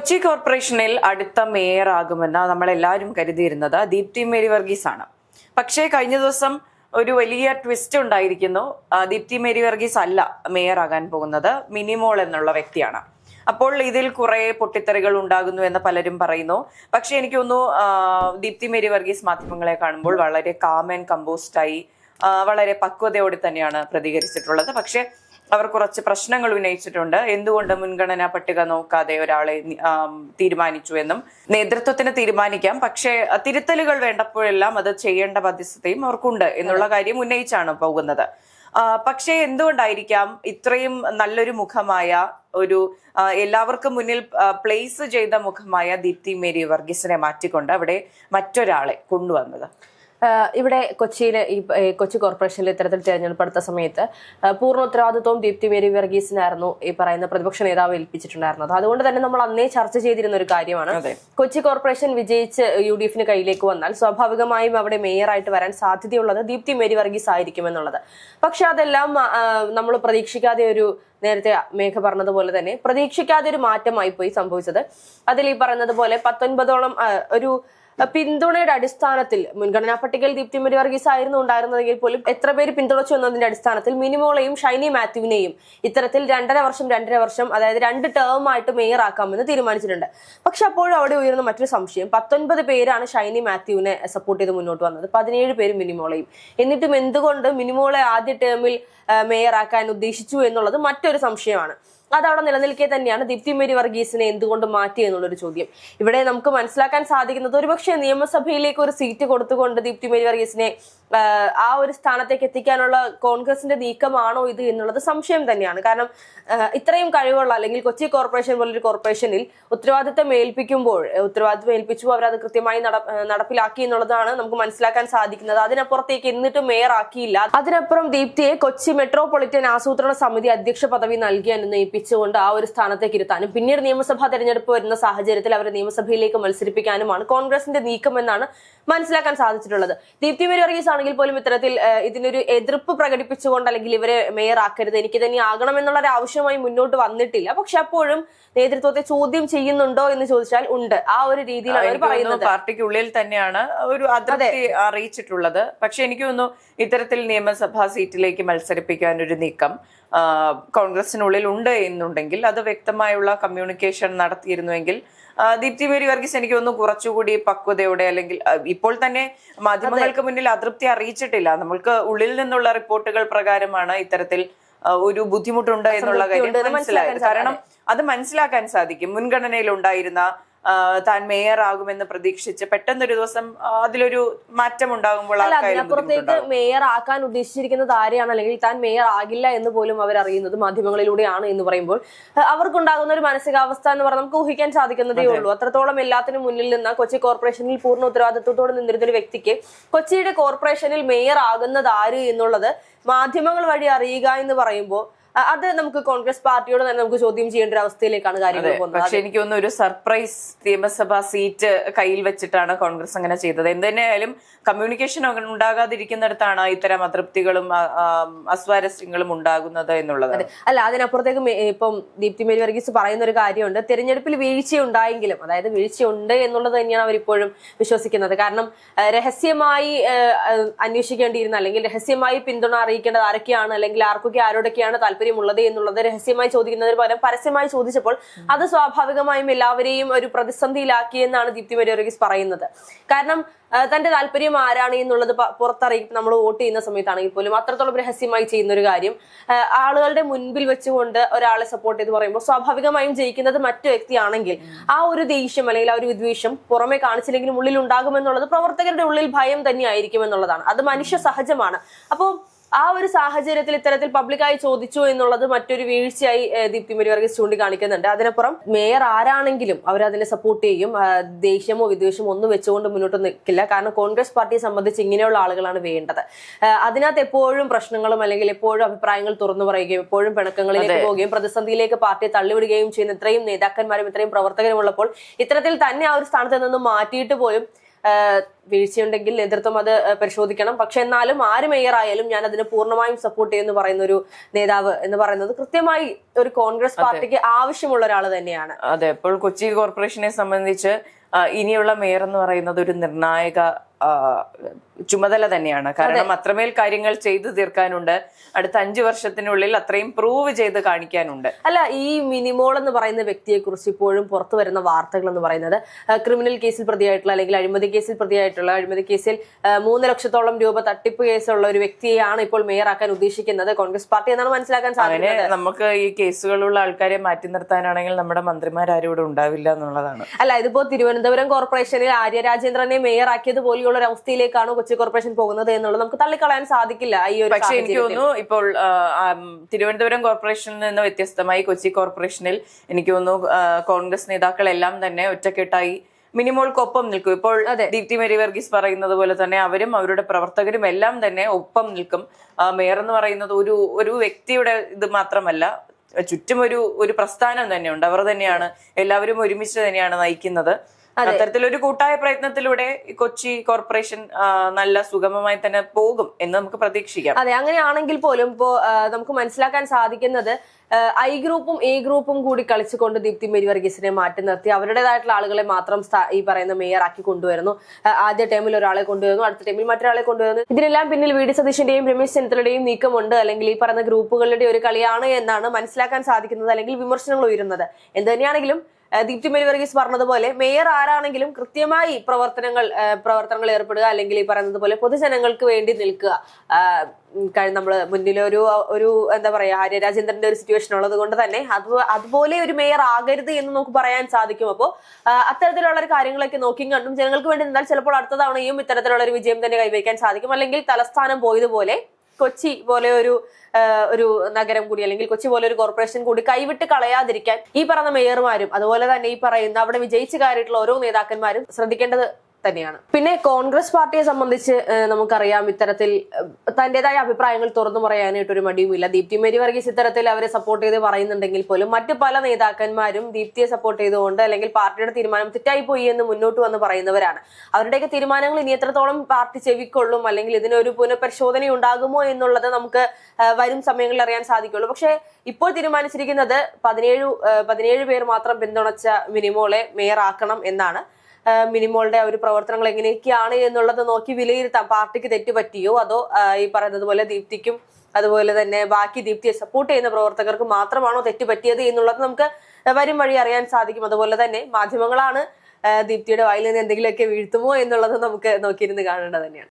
കൊച്ചി കോർപ്പറേഷനിൽ അടുത്ത മേയർ ആകുമെന്ന് നമ്മളെല്ലാവരും കരുതിയിരുന്നത്. ദീപ്തി മേരി വർഗീസ് ആണ് പക്ഷേ കഴിഞ്ഞ ദിവസം ഒരു വലിയ ട്വിസ്റ്റ് ഉണ്ടായിരിക്കുന്നു. ദീപ്തി മേരി വർഗീസ് അല്ല മേയർ ആകാൻ പോകുന്നത്. മിനിമോൾ എന്നുള്ള വ്യക്തിയാണ്. അപ്പോൾ ഇതിൽ കുറെ പൊട്ടിത്തെറികൾ ഉണ്ടാകുന്നു എന്ന് പലരും പറയുന്നു. പക്ഷെ എനിക്ക് തോന്നുന്നു ആ, ദീപ്തി മേരി വർഗീസ് മാധ്യമങ്ങളെ കാണുമ്പോൾ വളരെ കാം ആൻഡ് കമ്പോസ്റ്റായി വളരെ പക്വതയോടെ തന്നെയാണ് പ്രതികരിച്ചിട്ടുള്ളത്. പക്ഷെ അവർ കുറച്ച് പ്രശ്നങ്ങൾ ഉന്നയിച്ചിട്ടുണ്ട്. എന്തുകൊണ്ട് മുൻഗണനാ പട്ടിക നോക്കാതെ ഒരാളെ തീരുമാനിച്ചു എന്നും നേതൃത്വത്തിന് തീരുമാനിക്കാം. പക്ഷേ തിരുത്തലുകൾ വേണ്ടപ്പോഴെല്ലാം അത് ചെയ്യേണ്ട ബാധ്യസ്ഥതയും അവർക്കുണ്ട് എന്നുള്ള കാര്യം ഉന്നയിച്ചാണ് പോകുന്നത്. പക്ഷേ എന്തുകൊണ്ടായിരിക്കാം ഇത്രയും നല്ലൊരു മുഖമായ ഒരു എല്ലാവർക്കും മുന്നിൽ പ്ലേസ് ചെയ്ത മുഖമായ ദീപ്തി മേരി വർഗീസിനെ മാറ്റിക്കൊണ്ട് അവിടെ മറ്റൊരാളെ കൊണ്ടുവന്നത്? ഇവിടെ കൊച്ചിയിൽ ഈ കൊച്ചി കോർപ്പറേഷനിൽ ഇത്തരത്തിൽ തെരഞ്ഞെടുപ്പെടുത്ത സമയത്ത് പൂർണ ഉത്തരവാദിത്വവും ദീപ്തി മേരി വർഗീസിനായിരുന്നു ഈ പറയുന്ന പ്രതിപക്ഷ നേതാവ് ഏൽപ്പിച്ചിട്ടുണ്ടായിരുന്നത്. അതുകൊണ്ട് തന്നെ നമ്മൾ അന്നേ ചർച്ച ചെയ്തിരുന്ന ഒരു കാര്യമാണ്. കൊച്ചി കോർപ്പറേഷൻ വിജയിച്ച് യു ഡി എഫിന് കയ്യിലേക്ക് വന്നാൽ സ്വാഭാവികമായും അവിടെ മേയറായിട്ട് വരാൻ സാധ്യതയുള്ളത് ദീപ്തി മേരി വർഗീസ് ആയിരിക്കും എന്നുള്ളത്. പക്ഷെ അതെല്ലാം നമ്മൾ പ്രതീക്ഷിക്കാതെ ഒരു നേരത്തെ മേഘ പറഞ്ഞതുപോലെ തന്നെ പ്രതീക്ഷിക്കാതെ ഒരു മാറ്റമായി പോയി സംഭവിച്ചത്. അതിൽ ഈ പറയുന്നത് പോലെ പത്തൊൻപതോളം ഒരു പിന്തുണയുടെ അടിസ്ഥാനത്തിൽ മുൻഗണനാ പട്ടികയിൽ ദീപ്തി മേരി വർഗീസ് ആയിരുന്നു ഉണ്ടായിരുന്നതെങ്കിൽ പോലും എത്ര പേര് പിന്തുണച്ചു എന്നതിന്റെ അടിസ്ഥാനത്തിൽ മിനിമോളെയും ഷൈനി മാത്യുവിനെയും ഇത്തരത്തിൽ രണ്ടര വർഷം രണ്ടര വർഷം അതായത് രണ്ട് ടേം ആയിട്ട് മേയർ ആക്കാമെന്ന് തീരുമാനിച്ചിട്ടുണ്ട്. പക്ഷെ അപ്പോഴും അവിടെ ഉയർന്ന മറ്റൊരു സംശയം. പത്തൊൻപത് പേരാണ് ഷൈനി മാത്യുവിനെ സപ്പോർട്ട് ചെയ്ത് മുന്നോട്ട് വന്നത്. പതിനേഴ് പേര് മിനിമോളെയും. എന്നിട്ടും എന്തുകൊണ്ട് മിനിമോളെ ആദ്യ ടേമിൽ മേയർ ആക്കാൻ ഉദ്ദേശിച്ചു എന്നുള്ളത് മറ്റൊരു സംശയമാണ്. അതവിടെ നിലനിൽക്കെ തന്നെയാണ് ദീപ്തി മേരി വർഗീസിനെ എന്തുകൊണ്ട് മാറ്റി എന്നുള്ളൊരു ചോദ്യം. ഇവിടെ നമുക്ക് മനസ്സിലാക്കാൻ സാധിക്കുന്നത് ഒരുപക്ഷെ നിയമസഭയിലേക്ക് ഒരു സീറ്റ് കൊടുത്തുകൊണ്ട് ദീപ്തി മേരി വർഗീസിനെ ആ, ഒരു സ്ഥാനത്തേക്ക് എത്തിക്കാനുള്ള കോൺഗ്രസിന്റെ നീക്കമാണോ ഇത് എന്നുള്ളത് സംശയം തന്നെയാണ്. കാരണം ഇത്രയും കഴിവുള്ള അല്ലെങ്കിൽ കൊച്ചി കോർപ്പറേഷൻ പോലൊരു കോർപ്പറേഷനിൽ ഉത്തരവാദിത്തം ഏൽപ്പിക്കുമ്പോൾ ഉത്തരവാദിത്വം ഏൽപ്പിച്ചു അവരത് കൃത്യമായി നടപ്പിലാക്കി എന്നുള്ളതാണ് നമുക്ക് മനസ്സിലാക്കാൻ സാധിക്കുന്നത്. അതിനപ്പുറത്തേക്ക് എന്നിട്ടും മേയർ ആക്കിയില്ല അതിനപ്പുറം ദീപ്തിയെ കൊച്ചി മെട്രോപൊളിറ്റൻ ആസൂത്രണ സമിതി അധ്യക്ഷ പദവി നൽകിയാൻ നയിപ്പിച്ചുകൊണ്ട് ആ ഒരു സ്ഥാനത്തേക്ക് ഇരുത്താനും പിന്നീട് നിയമസഭാ തെരഞ്ഞെടുപ്പ് വരുന്ന സാഹചര്യത്തിൽ അവരെ നിയമസഭയിലേക്ക് മത്സരിപ്പിക്കാനുമാണ് കോൺഗ്രസിന്റെ നീക്കം എന്നാണ് മനസ്സിലാക്കാൻ സാധിച്ചിട്ടുള്ളത്. ദീപ്തി മേരി വർഗീസ് ആണെങ്കിൽ പോലും ഇത്തരത്തിൽ ഇതിനൊരു എതിർപ്പ് പ്രകടിപ്പിച്ചുകൊണ്ട് അല്ലെങ്കിൽ ഇവരെ മേയർ ആക്കരുത് എനിക്ക് തന്നെ ആകണം എന്നുള്ള ഒരു ആവശ്യമായി മുന്നോട്ട് വന്നിട്ടില്ല. പക്ഷെ അപ്പോഴും നേതൃത്വത്തെ ചോദ്യം ചെയ്യുന്നുണ്ടോ എന്ന് ചോദിച്ചാൽ ഉണ്ട്. ആ ഒരു രീതിയിലാണ് അവർ പറയുന്നത്. പാർട്ടിക്കുള്ളിൽ തന്നെയാണ് ഒരു അതൃപ്തി അറിയിച്ചിട്ടുള്ളത്. പക്ഷെ എനിക്ക് തോന്നുന്നു ഇത്തരത്തിൽ നിയമസഭാ സീറ്റിലേക്ക് മത്സരിപ്പിക്കാൻ ഒരു നീക്കം കോൺഗ്രസിനുള്ളിൽ ഉണ്ട് എന്നുണ്ടെങ്കിൽ അത് വ്യക്തമായുള്ള കമ്മ്യൂണിക്കേഷൻ നടത്തിയിരുന്നുവെങ്കിൽ ദീപ്തി മേരി വർഗീസ് എനിക്ക് ഒന്ന് കുറച്ചുകൂടി പക്വതയോടെ അല്ലെങ്കിൽ ഇപ്പോൾ തന്നെ മാധ്യമങ്ങൾക്ക് മുന്നിൽ അതൃപ്തി അറിയിച്ചിട്ടില്ല. നമ്മൾക്ക് ഉള്ളിൽ നിന്നുള്ള റിപ്പോർട്ടുകൾ പ്രകാരമാണ് ഇത്തരത്തിൽ ഒരു ബുദ്ധിമുട്ടുണ്ട് എന്നുള്ള കാര്യം മനസ്സിലായത്. കാരണം അത് മനസ്സിലാക്കാൻ സാധിക്കും. മുൻഗണനയിൽ ഉണ്ടായിരുന്ന താൻ മേയർ ആകുമെന്ന് പ്രതീക്ഷിച്ച് പെട്ടെന്നൊരു ദിവസം അതിലൊരു മാറ്റം ഉണ്ടാകുമ്പോൾ അതിനപ്പുറത്തേക്ക് മേയർ ആക്കാൻ ഉദ്ദേശിച്ചിരിക്കുന്നത് ആരെയാണ്? അല്ലെങ്കിൽ താൻ മേയർ ആകില്ല എന്ന് പോലും അവർ അറിയുന്നത് മാധ്യമങ്ങളിലൂടെയാണ് എന്ന് പറയുമ്പോൾ അവർക്കുണ്ടാകുന്ന ഒരു മാനസികാവസ്ഥ എന്ന് പറഞ്ഞാൽ നമുക്ക് ഊഹിക്കാൻ സാധിക്കുന്നതേ ഉള്ളൂ. അത്രത്തോളം എല്ലാത്തിനും മുന്നിൽ നിന്ന് കൊച്ചി കോർപ്പറേഷനിൽ പൂർണ ഉത്തരവാദിത്വത്തോടെ നിന്നിരുന്ന ഒരു വ്യക്തിക്ക് കൊച്ചിയുടെ കോർപ്പറേഷനിൽ മേയർ ആകുന്നത് ആര് എന്നുള്ളത് മാധ്യമങ്ങൾ വഴി അറിയുക എന്ന് പറയുമ്പോൾ അത് നമുക്ക് കോൺഗ്രസ് പാർട്ടിയോട് തന്നെ നമുക്ക് ചോദ്യം ചെയ്യേണ്ട ഒരു അവസ്ഥയിലേക്കാണ് കാര്യങ്ങൾ പോകുന്നത്. പക്ഷെ എനിക്ക് തോന്നുന്നു ഒരു സർപ്രൈസ് നിയമസഭാ സീറ്റ് കയ്യിൽ വെച്ചിട്ടാണ് കോൺഗ്രസ് അങ്ങനെ ചെയ്തത്. എന്തുതന്നെയായാലും കമ്മ്യൂണിക്കേഷൻ ഉണ്ടാകാതിരിക്കുന്നിടത്താണ് ഇത്തരം അതൃപ്തികളും അസ്വാരസ്യങ്ങളും ഉണ്ടാകുന്നത് എന്നുള്ളത്. അല്ല അതിനപ്പുറത്തേക്ക് ഇപ്പം ദീപ്തി മേരി വർഗീസ് പറയുന്ന ഒരു കാര്യമുണ്ട്. തെരഞ്ഞെടുപ്പിൽ വീഴ്ച ഉണ്ടായെങ്കിലും അതായത് വീഴ്ചയുണ്ട് എന്നുള്ളത് തന്നെയാണ് അവരിപ്പോഴും വിശ്വസിക്കുന്നത്. കാരണം രഹസ്യമായി അന്വേഷിക്കേണ്ടിയിരുന്ന അല്ലെങ്കിൽ രഹസ്യമായി പിന്തുണ അറിയിക്കേണ്ടത് ആരൊക്കെയാണ് അല്ലെങ്കിൽ ആർക്കൊക്കെ ആരോടൊക്കെയാണ് താല്പര്യമുള്ളത് എന്നുള്ളത് രഹസ്യമായി ചോദിക്കുന്നതിന് പകരം പരസ്യമായി ചോദിച്ചപ്പോൾ അത് സ്വാഭാവികമായും എല്ലാവരെയും ഒരു പ്രതിസന്ധിയിലാക്കിയെന്നാണ് ദീപ്തി മേരി വർഗീസ് പറയുന്നത്. കാരണം തന്റെ താല്പര്യം ആരാണ് എന്നുള്ളത് പുറത്തറിയി നമ്മൾ വോട്ട് ചെയ്യുന്ന സമയത്താണെങ്കിൽ പോലും അത്രത്തോളം രഹസ്യമായി ചെയ്യുന്ന ഒരു കാര്യം ആളുകളുടെ മുൻപിൽ വെച്ചുകൊണ്ട് ഒരാളെ സപ്പോർട്ട് ചെയ്ത് പറയുമ്പോൾ സ്വാഭാവികമായും ജയിക്കുന്നത് മറ്റു വ്യക്തിയാണെങ്കിൽ ആ ഒരു ദേഷ്യം അല്ലെങ്കിൽ ആ ഒരു വിദ്വേഷം പുറമെ കാണിച്ചില്ലെങ്കിലും ഉള്ളിൽ ഉണ്ടാകുമെന്നുള്ളത് പ്രവർത്തകരുടെ ഉള്ളിൽ ഭയം തന്നെയായിരിക്കും എന്നുള്ളതാണ്. അത് മനുഷ്യ സഹജമാണ്. അപ്പോൾ ആ ഒരു സാഹചര്യത്തിൽ ഇത്തരത്തിൽ പബ്ലിക്കായി ചോദിച്ചു എന്നുള്ളത് മറ്റൊരു വീഴ്ചയായി ദീപ്തി മരി വർഗീസ് ചൂണ്ടിക്കാണിക്കുന്നുണ്ട്. അതിനപ്പുറം മേയർ ആരാണെങ്കിലും അവരതിനെ സപ്പോർട്ട് ചെയ്യും. ദേഷ്യമോ വിദ്വേഷമോ ഒന്നും വെച്ചുകൊണ്ട് മുന്നോട്ട് നിൽക്കില്ല. കാരണം കോൺഗ്രസ് പാർട്ടിയെ സംബന്ധിച്ച് ഇങ്ങനെയുള്ള ആളുകളാണ് വേണ്ടത്. അതിനകത്ത് എപ്പോഴും പ്രശ്നങ്ങളും അല്ലെങ്കിൽ എപ്പോഴും അഭിപ്രായങ്ങൾ തുറന്നു പറയുകയും എപ്പോഴും പിണക്കങ്ങളിലേക്ക് പോവുകയും പ്രതിസന്ധിയിലേക്ക് പാർട്ടിയെ തള്ളിവിടുകയും ചെയ്യുന്ന ഇത്രയും നേതാക്കന്മാരും ഇത്രയും പ്രവർത്തകരും ഉള്ളപ്പോൾ ഇത്തരത്തിൽ തന്നെ ആ ഒരു സ്ഥാനത്ത് നിന്നും മാറ്റിയിട്ട് പോലും വീഴ്ചയുണ്ടെങ്കിൽ നേതൃത്വം അത് പരിശോധിക്കണം. പക്ഷെ എന്നാലും ആര് മേയർ ആയാലും ഞാൻ അതിന് പൂർണമായും സപ്പോർട്ട് ചെയ്യുമെന്ന് പറയുന്ന ഒരു നേതാവ് എന്ന് പറയുന്നത് കൃത്യമായി ഒരു കോൺഗ്രസ് പാർട്ടിക്ക് ആവശ്യമുള്ള ഒരാൾ തന്നെയാണ്. അതെ ഇപ്പോൾ കൊച്ചി കോർപ്പറേഷനെ സംബന്ധിച്ച് ഇനിയുള്ള മേയർ എന്ന് പറയുന്നത് ഒരു നിർണായക ചുമതല തന്നെയാണ്. കാരണം അത്രമേൽ കാര്യങ്ങൾ ചെയ്തു തീർക്കാനുണ്ട്. അടുത്ത അഞ്ചു വർഷത്തിനുള്ളിൽ അത്രയും പ്രൂവ് ചെയ്ത് കാണിക്കാനുണ്ട്. അല്ല ഈ മിനിമോൾ എന്ന് പറയുന്ന വ്യക്തിയെ കുറിച്ച് ഇപ്പോഴും പുറത്തു വരുന്ന വാർത്തകൾ എന്ന് പറയുന്നത് ക്രിമിനൽ കേസിൽ പ്രതിയായിട്ടുള്ള അല്ലെങ്കിൽ അഴിമതി കേസിൽ പ്രതിയായിട്ടുള്ള അഴിമതി കേസിൽ മൂന്ന് ലക്ഷത്തോളം രൂപ തട്ടിപ്പ് കേസുള്ള ഒരു വ്യക്തിയെയാണ് ഇപ്പോൾ മേയറാക്കാൻ ഉദ്ദേശിക്കുന്നത് കോൺഗ്രസ് പാർട്ടി എന്നാണ് മനസ്സിലാക്കാൻ സാധിക്കുന്നത്. നമുക്ക് ഈ കേസുകളുള്ള ആൾക്കാരെ മാറ്റി നിർത്താനാണെങ്കിൽ നമ്മുടെ മന്ത്രിമാരും ഇവിടെ ഉണ്ടാവില്ല എന്നുള്ളതാണ്. അല്ല ഇതിപ്പോ തിരുവനന്തപുരം കോർപ്പറേഷനിൽ ആര്യ രാജേന്ദ്രനെ മേയറാക്കിയത് പോലെയുള്ള ഒരു അവസ്ഥയിലേക്കാണ് കൊച്ചി കോർപ്പറേഷൻ പോകുന്നത് എന്നുള്ളത് നമുക്ക് തള്ളിക്കളയാൻ സാധിക്കില്ല ഈ ഒരു പക്ഷേ എനിക്ക് തോന്നുന്നു ഇപ്പോൾ തിരുവനന്തപുരം കോർപ്പറേഷനിൽ നിന്ന് വ്യത്യസ്തമായി കൊച്ചി കോർപ്പറേഷനിൽ എനിക്ക് തോന്നുന്നു കോൺഗ്രസ് നേതാക്കളെല്ലാം തന്നെ ഒറ്റക്കെട്ടായി മിനിമോൾക്കൊപ്പം നിൽക്കും. ഇപ്പോൾ അതെ. ദീപ്തി മേരി വർഗീസ് പറയുന്നത് പോലെ തന്നെ അവരും അവരുടെ പ്രവർത്തകരും എല്ലാം തന്നെ ഒപ്പം നിൽക്കും. മേയർ എന്ന് പറയുന്നത് ഒരു ഒരു വ്യക്തിയുടെ ഇത് മാത്രമല്ല ചുറ്റും ഒരു ഒരു പ്രസ്ഥാനം തന്നെയുണ്ട്. അവർ തന്നെയാണ് എല്ലാവരും ഒരുമിച്ച് തന്നെയാണ് നയിക്കുന്നത്. അത്തരത്തിലൊരു കൂട്ടായ പ്രയത്നത്തിലൂടെ കൊച്ചി കോർപ്പറേഷൻ നല്ല സുഗമമായി തന്നെ പോകും എന്ന് നമുക്ക് പ്രതീക്ഷിക്കാം. അതെ അങ്ങനെയാണെങ്കിൽ പോലും ഇപ്പോ നമുക്ക് മനസ്സിലാക്കാൻ സാധിക്കുന്നത് ഐ ഗ്രൂപ്പും എ ഗ്രൂപ്പും കൂടി കളിച്ചുകൊണ്ട് ദീപ്തി മേരി വർഗീസിനെ മാറ്റി നിർത്തി. അവരുടേതായിട്ടുള്ള ആളുകളെ മാത്രം ഈ പറയുന്ന മേയർ ആക്കി കൊണ്ടുവരുന്നു. ആദ്യ ടൈമിൽ ഒരാളെ കൊണ്ടുവരുന്നു അടുത്ത ടൈമിൽ മറ്റൊരാളെ കൊണ്ടുവരുന്നു. ഇതിനെല്ലാം പിന്നിൽ വി ഡി സതീഷിന്റെയും രമേശ് ചെന്നിത്തലയുടെയും നീക്കമുണ്ട്. അല്ലെങ്കിൽ ഈ പറയുന്ന ഗ്രൂപ്പുകളുടെ ഒരു കളിയാണ് എന്നാണ് മനസ്സിലാക്കാൻ സാധിക്കുന്നത് അല്ലെങ്കിൽ വിമർശനങ്ങൾ ഉയരുന്നത്. എന്ത് തന്നെയാണെങ്കിലും ദീപ്തി മേരി വർഗീസ് പറഞ്ഞതുപോലെ മേയർ ആരാണെങ്കിലും കൃത്യമായി പ്രവർത്തനങ്ങൾ പ്രവർത്തനങ്ങൾ ഏർപ്പെടുക അല്ലെങ്കിൽ ഈ പറയുന്നത് പോലെ പൊതുജനങ്ങൾക്ക് വേണ്ടി നിൽക്കുക. കഴിഞ്ഞ മുന്നിൽ ഒരു ഒരു എന്താ പറയാ ആര്യ രാജേന്ദ്രന്റെ ഒരു സിറ്റുവേഷൻ ഉള്ളത് കൊണ്ട് തന്നെ അത് അതുപോലെ ഒരു മേയർ ആകരുത് എന്ന് നമുക്ക് പറയാൻ സാധിക്കും. അപ്പോൾ അത്തരത്തിലുള്ള ഒരു കാര്യങ്ങളൊക്കെ നോക്കി കണ്ടും ജനങ്ങൾക്ക് വേണ്ടി നിന്നാൽ ചിലപ്പോൾ അടുത്ത തവണയും ഇത്തരത്തിലുള്ള ഒരു വിജയം തന്നെ കൈവരിക്കാൻ സാധിക്കും. അല്ലെങ്കിൽ തലസ്ഥാനം പോയതുപോലെ കൊച്ചി പോലെ ഒരു ഒരു നഗരം കൂടി അല്ലെങ്കിൽ കൊച്ചി പോലെ ഒരു കോർപ്പറേഷൻ കൂടി കൈവിട്ട് കളയാതിരിക്കാൻ ഈ പറയുന്ന മേയർമാരും അതുപോലെ തന്നെ ഈ പറയുന്ന അവിടെ വിജയിച്ചു കയറിയിട്ടുള്ള ഓരോ നേതാക്കന്മാരും ശ്രദ്ധിക്കേണ്ടത് തന്നെയാണ്. പിന്നെ കോൺഗ്രസ് പാർട്ടിയെ സംബന്ധിച്ച് നമുക്കറിയാം ഇത്തരത്തിൽ തന്റേതായ അഭിപ്രായങ്ങൾ തുറന്നു പറയാനായിട്ട് ഒരു മടിയുമില്ല. ദീപ്തി മേരി വർഗീസ് ഇത്തരത്തിൽ അവരെ സപ്പോർട്ട് ചെയ്ത് പറയുന്നുണ്ടെങ്കിൽ പോലും മറ്റു പല നേതാക്കന്മാരും ദീപ്തിയെ സപ്പോർട്ട് ചെയ്തുകൊണ്ട് അല്ലെങ്കിൽ പാർട്ടിയുടെ തീരുമാനം തെറ്റായി പോയി എന്ന് മുന്നോട്ട് വന്ന് പറയുന്നവരാണ്. അവരുടെയൊക്കെ തീരുമാനങ്ങൾ ഇനി എത്രത്തോളം പാർട്ടി ചെവിക്കൊള്ളും അല്ലെങ്കിൽ ഇതിനൊരു പുനഃപരിശോധന ഉണ്ടാകുമോ എന്നുള്ളത് നമുക്ക് വരും സമയങ്ങളിൽ അറിയാൻ സാധിക്കുള്ളൂ. പക്ഷേ ഇപ്പോൾ തീരുമാനിച്ചിരിക്കുന്നത് പതിനേഴ് പതിനേഴ് പേർ മാത്രം പിന്തുണച്ച മിനിമോളെ മേയർ ആക്കണം എന്നാണ്. മിനിമോളുടെ ഒരു പ്രവർത്തനങ്ങൾ എങ്ങനെയൊക്കെയാണ് എന്നുള്ളത് നോക്കി വിലയിരുത്താം. പാർട്ടിക്ക് തെറ്റുപറ്റിയോ അതോ ഈ പറയുന്നത് പോലെ ദീപ്തിക്കും അതുപോലെ തന്നെ ബാക്കി ദീപ്തിയെ സപ്പോർട്ട് ചെയ്യുന്ന പ്രവർത്തകർക്ക് മാത്രമാണോ തെറ്റുപറ്റിയത് എന്നുള്ളത് നമുക്ക് വരും വഴി അറിയാൻ സാധിക്കും. അതുപോലെ തന്നെ മാധ്യമങ്ങളാണ് ദീപ്തിയുടെ വായിൽ നിന്ന് എന്തെങ്കിലുമൊക്കെ വീഴ്ത്തുമോ എന്നുള്ളത് നമുക്ക് നോക്കിയിരുന്ന് കാണേണ്ടത് തന്നെയാണ്.